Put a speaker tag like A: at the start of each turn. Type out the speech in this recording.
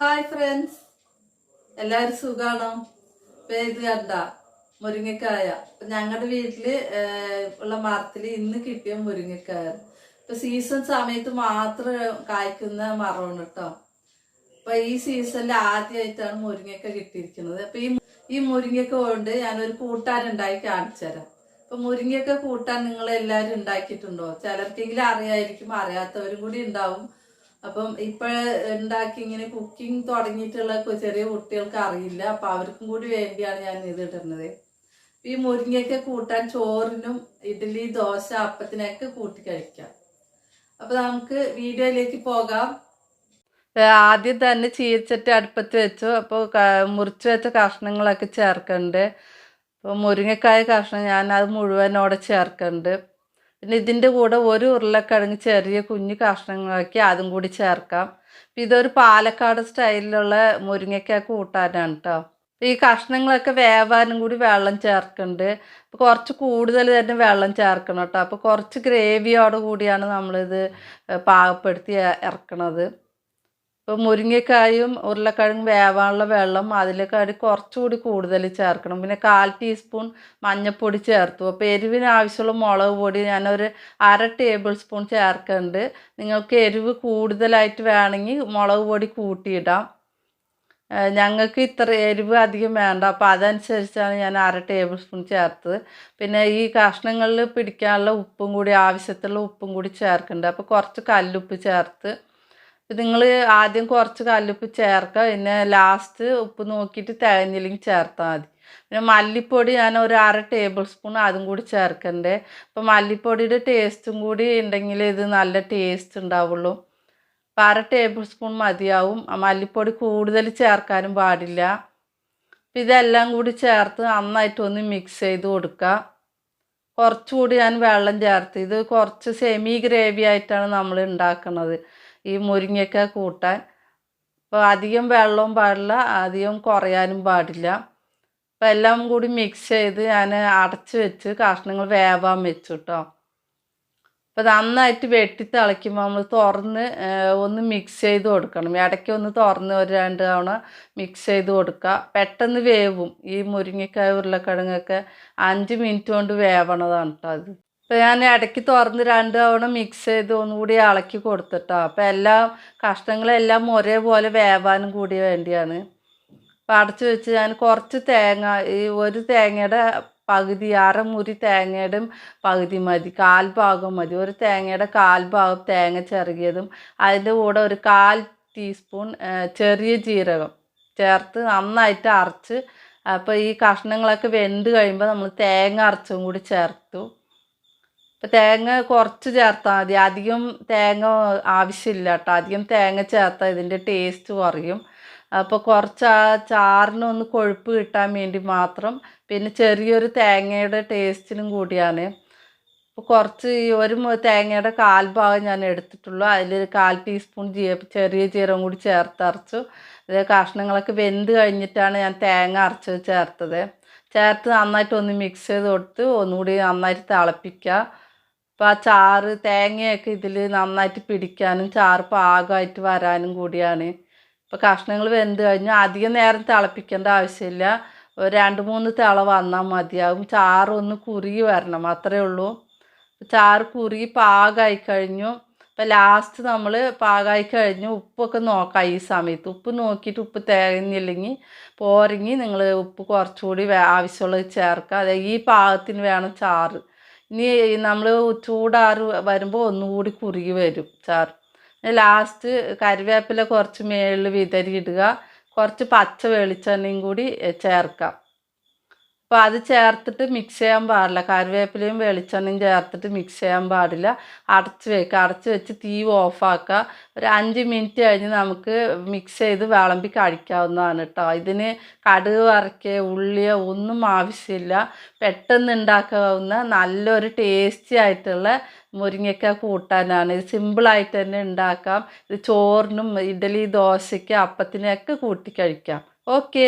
A: Hi friends എല്ലാവരും സുഖമാണോ പേര് കണ്ട മുരിങ്ങക്കായ. ഞങ്ങളുടെ വീട്ടിൽ ഉള്ള മരത്തിൽ ഇന്ന് കിട്ടിയ മുരിങ്ങക്കായ. ഇപ്പൊ സീസൺ സമയത്ത് മാത്രം കായ്ക്കുന്ന മരമാണ് കേട്ടോ അപ്പൊ ഈ സീസണിൽ ആദ്യമായിട്ടാണ് മുരിങ്ങക്ക കിട്ടിയിരിക്കുന്നത്. അപ്പൊ ഈ ഈ മുരിങ്ങക്ക കൊണ്ട് ഞാനൊരു കൂട്ടാൻ ഉണ്ടാക്കി കാണിച്ചു തരാം മുരിങ്ങക്ക കൂട്ടാൻ നിങ്ങൾ എല്ലാവരും ഉണ്ടാക്കിയിട്ടുണ്ടോ ചിലർക്കെങ്കിലും അറിയായിരിക്കും അറിയാത്തവരും കൂടി ഉണ്ടാവും അപ്പം ഇപ്പൊ ഉണ്ടാക്കി ഇങ്ങനെ കുക്കിംഗ് തുടങ്ങിയിട്ടുള്ള ചെറിയ കുട്ടികൾക്ക് അറിയില്ല. അപ്പൊ അവർക്കും കൂടി വേണ്ടിയാണ് ഞാൻ ഇത് ഇടുന്നത്. ഈ മുരിങ്ങയൊക്കെ കൂട്ടാൻ ചോറിനും ഇഡ്ഡലി ദോശ അപ്പത്തിനൊക്കെ കൂട്ടി കഴിക്കാം. അപ്പൊ നമുക്ക് വീഡിയോയിലേക്ക് പോകാം. ആദ്യം തന്നെ ചീർച്ചട്ടി അടുപ്പത്ത് വെച്ചു. അപ്പോൾ മുറിച്ച് വെച്ച കഷ്ണങ്ങളൊക്കെ ചേർക്കുന്നുണ്ട് അപ്പോൾ മുരിങ്ങക്കായ കഷ്ണം ഞാൻ അത് മുഴുവനോടെ ചേർക്കുന്നുണ്ട് പിന്നെ ഇതിന്റെ കൂടെ ഒരു ഉരുളക്കിഴങ്ങ് ചെറിയ കുഞ്ഞു കഷ്ണങ്ങളാക്കി അതും കൂടി ചേർക്കാം. ഇതൊരു പാലക്കാട് സ്റ്റൈലിലുള്ള മുരിങ്ങയ്ക്ക കൂട്ടാനാണ് കേട്ടോ ഈ കഷ്ണങ്ങളൊക്കെ വേവാനും കൂടി വെള്ളം ചേർക്കുന്നുണ്ട് അപ്പോൾ കുറച്ച് കൂടുതൽ തന്നെ വെള്ളം ചേർക്കണം കേട്ടോ അപ്പോൾ കുറച്ച് ഗ്രേവിയോട് കൂടിയാണ് നമ്മളിത് പാകപ്പെടുത്തി ഇറക്കണത് ഇപ്പോൾ മുരിങ്ങക്കായും ഉരുളക്കിഴങ്ങ് വേവാനുള്ള വെള്ളം അതിലേക്കാട് കുറച്ചുകൂടി കൂടുതൽ ചേർക്കണം. പിന്നെ കാൽ ടീസ്പൂൺ മഞ്ഞൾപ്പൊടി ചേർത്തു. അപ്പോൾ എരിവിന് ആവശ്യമുള്ള മുളക് പൊടി ഞാനൊരു അര ടേബിൾ സ്പൂൺ ചേർക്കുന്നുണ്ട്. നിങ്ങൾക്ക് എരിവ് കൂടുതലായിട്ട് വേണമെങ്കിൽ മുളക് പൊടി കൂട്ടിയിടാം. ഞങ്ങൾക്ക് ഇത്ര എരിവ് അധികം വേണ്ട. അപ്പോൾ അതനുസരിച്ചാണ് ഞാൻ അര ടേബിൾ സ്പൂൺ ചേർത്തത്. പിന്നെ ഈ കഷ്ണങ്ങളിൽ പിടിക്കാനുള്ള ഉപ്പും കൂടി ആവശ്യത്തിലുള്ള ഉപ്പും കൂടി ചേർക്കുന്നുണ്ട്. അപ്പോൾ കുറച്ച് കല്ലുപ്പ് ചേർത്ത് നിങ്ങൾ ആദ്യം കുറച്ച് കല്ലുപ്പ് ചേർക്കുക പിന്നെ ലാസ്റ്റ് ഉപ്പ് നോക്കിയിട്ട് തികഞ്ഞില്ലെങ്കിൽ ചേർത്താൽ മതി. പിന്നെ മല്ലിപ്പൊടി ഞാൻ ഒരു അര ടേബിൾ സ്പൂൺ അതും കൂടി ചേർക്കണ്ടേ. അപ്പോൾ മല്ലിപ്പൊടിയുടെ ടേസ്റ്റും കൂടി ഉണ്ടെങ്കിൽ ഇത് നല്ല ടേസ്റ്റ് ഉണ്ടാവുള്ളൂ. അപ്പോൾ അര ടേബിൾ സ്പൂൺ മതിയാവും മല്ലിപ്പൊടി കൂടുതൽ ചേർക്കാനും പാടില്ല. അപ്പം ഇതെല്ലാം കൂടി ചേർത്ത് നന്നായിട്ടൊന്ന് മിക്സ് ചെയ്ത് കൊടുക്കുക കുറച്ചുകൂടി ഞാൻ വെള്ളം ചേർത്ത്. ഇത് കുറച്ച് സെമി ഗ്രേവി ആയിട്ടാണ് നമ്മൾ ഉണ്ടാക്കുന്നത് ഈ മുരിങ്ങയൊക്കെ കൂട്ടാൻ. അപ്പോൾ അധികം വെള്ളവും പാടില്ല അധികം കുറയാനും പാടില്ല. അപ്പോൾ എല്ലാം കൂടി മിക്സ് ചെയ്ത് ഞാൻ അടച്ച് വെച്ച് കഷ്ണങ്ങൾ വേവാൻ വെച്ചു കേട്ടോ അപ്പോൾ നന്നായിട്ട് വെട്ടി തിളയ്ക്കുമ്പോൾ നമ്മൾ തുറന്ന് ഒന്ന് മിക്സ് ചെയ്ത് കൊടുക്കണം. ഇടയ്ക്ക് ഒന്ന് തുറന്ന് ഒരു രണ്ട് തവണ മിക്സ് ചെയ്ത് കൊടുക്കുക പെട്ടെന്ന് വേവും. ഈ മുരിങ്ങക്കായ ഉരുളക്കിഴങ്ങൊക്കെ അഞ്ച് മിനിറ്റ് കൊണ്ട് വേവണതാണ് കേട്ടോ അത്. അപ്പോൾ ഞാൻ ഇടയ്ക്ക് തുറന്ന് രണ്ട് തവണ മിക്സ് ചെയ്ത് ഒന്നുകൂടി ഇളക്കി കൊടുത്തിട്ടോ. അപ്പോൾ എല്ലാം കഷ്ണങ്ങളെല്ലാം ഒരേപോലെ വേവാനും കൂടി വേണ്ടിയാണ്. അപ്പോൾ അടച്ച് വെച്ച് ഞാൻ കുറച്ച് തേങ്ങ ഈ ഒരു തേങ്ങയുടെ പകുതി അരമുരി തേങ്ങയുടെ പകുതി മതി കാൽ ഭാഗം മതി. ഒരു തേങ്ങയുടെ കാൽ ഭാഗം തേങ്ങ ചെറുകിയതും അതിന്റെ കൂടെ ഒരു കാൽ ടീസ്പൂൺ ചെറിയ ജീരകം ചേർത്ത് നന്നായിട്ട് അരച്ച് അപ്പോൾ ഈ കഷ്ണങ്ങളൊക്കെ വെന്ത് കഴിയുമ്പോൾ നമ്മൾ തേങ്ങ അരച്ചും കൂടി ചേർത്തു. അപ്പോൾ തേങ്ങ കുറച്ച് ചേർത്താൽ മതി. അധികം തേങ്ങ ആവശ്യമില്ല കേട്ടോ. അധികം തേങ്ങ ചേർത്താൽ ഇതിന്റെ ടേസ്റ്റ് കുറയും. അപ്പോൾ കുറച്ച് ആ ചാറിന് ഒന്ന് കൊഴുപ്പ് കിട്ടാൻ വേണ്ടി മാത്രം പിന്നെ ചെറിയൊരു തേങ്ങയുടെ ടേസ്റ്റിനും കൂടിയാണ്. അപ്പോൾ കുറച്ച് ഒരു തേങ്ങയുടെ കാൽ ഭാഗം ഞാൻ എടുത്തിട്ടുള്ളൂ. അതിൽ കാൽ ടീസ്പൂൺ ജീ ചെറിയ ജീരകം കൂടി ചേർത്തരച്ചു ഇത് കഷ്ണങ്ങളൊക്കെ വെന്ത് കഴിഞ്ഞിട്ടാണ് ഞാൻ തേങ്ങ അരച്ചത് ചേർത്തത്. ചേർത്ത് നന്നായിട്ട് ഒന്ന് മിക്സ് ചെയ്ത് കൊടുത്ത് ഒന്നുകൂടി നന്നായിട്ട് തിളപ്പിക്കുക. അപ്പോൾ ആ ചാറ് തേങ്ങയൊക്കെ ഇതിൽ നന്നായിട്ട് പിടിക്കാനും ചാറ് പാകമായിട്ട് വരാനും കൂടിയാണ്. ഇപ്പോൾ കഷ്ണങ്ങൾ വെന്ത് കഴിഞ്ഞാൽ അധികം നേരം തിളപ്പിക്കേണ്ട ആവശ്യമില്ല. ഒരു രണ്ട് മൂന്ന് തിള വന്നാൽ മതിയാകും ചാറ് ഒന്ന് കുറുകി വരണം. അത്രയേ ഉള്ളൂ. ചാറ് കുറുകി പാകമായി കഴിഞ്ഞു. അപ്പോൾ ലാസ്റ്റ് നമ്മൾ പാകമായി കഴിഞ്ഞു. ഉപ്പൊക്കെ നോക്കാം ഈ സമയത്ത്. ഉപ്പ് നോക്കിയിട്ട് ഉപ്പ് തേങ്ങയില്ലെങ്കിൽ പോരെങ്കിൽ നിങ്ങൾ ഉപ്പ് കുറച്ചുകൂടി ആവശ്യമുള്ളത് ചേർക്കുക. അതെ ഈ പാകത്തിന് വേണം ചാറ്. ഇനി നമ്മൾ ചൂടാറ് വരുമ്പോൾ ഒന്നുകൂടി കുറുകി വരും ചാറ്. ലാസ്റ്റ് കറിവേപ്പില കുറച്ച് മേളിൽ ഇടുക കുറച്ച് പച്ച വെളിച്ചെണ്ണയും കൂടി ചേർക്കാം. അപ്പോൾ അത് ചേർത്തിട്ട് മിക്സ് ചെയ്യാൻ പാടില്ല. കറിവേപ്പിലയും വെളിച്ചെണ്ണയും ചേർത്തിട്ട് മിക്സ് ചെയ്യാൻ പാടില്ല. അടച്ച് വെക്കുക. അടച്ച് വെച്ച് തീ ഓഫാക്കുക ഒരു അഞ്ച് മിനിറ്റ് കഴിഞ്ഞ് നമുക്ക് മിക്സ് ചെയ്ത് വിളമ്പി കഴിക്കാവുന്നതാണ് കേട്ടോ ഇതിന് കടുക് വറക്കുക ഉള്ളിയോ ഒന്നും ആവശ്യമില്ല. പെട്ടെന്ന് ഉണ്ടാക്കാവുന്ന നല്ലൊരു ടേസ്റ്റി ആയിട്ടുള്ള മുരിങ്ങയ്ക്ക കൂട്ടാനാണ്. ഇത് സിമ്പിളായിട്ട് തന്നെ ഉണ്ടാക്കാം. ഇത് ചോറിനും ഇഡലി ദോശയ്ക്ക് അപ്പത്തിനൊക്കെ കൂട്ടി കഴിക്കാം. ഓക്കെ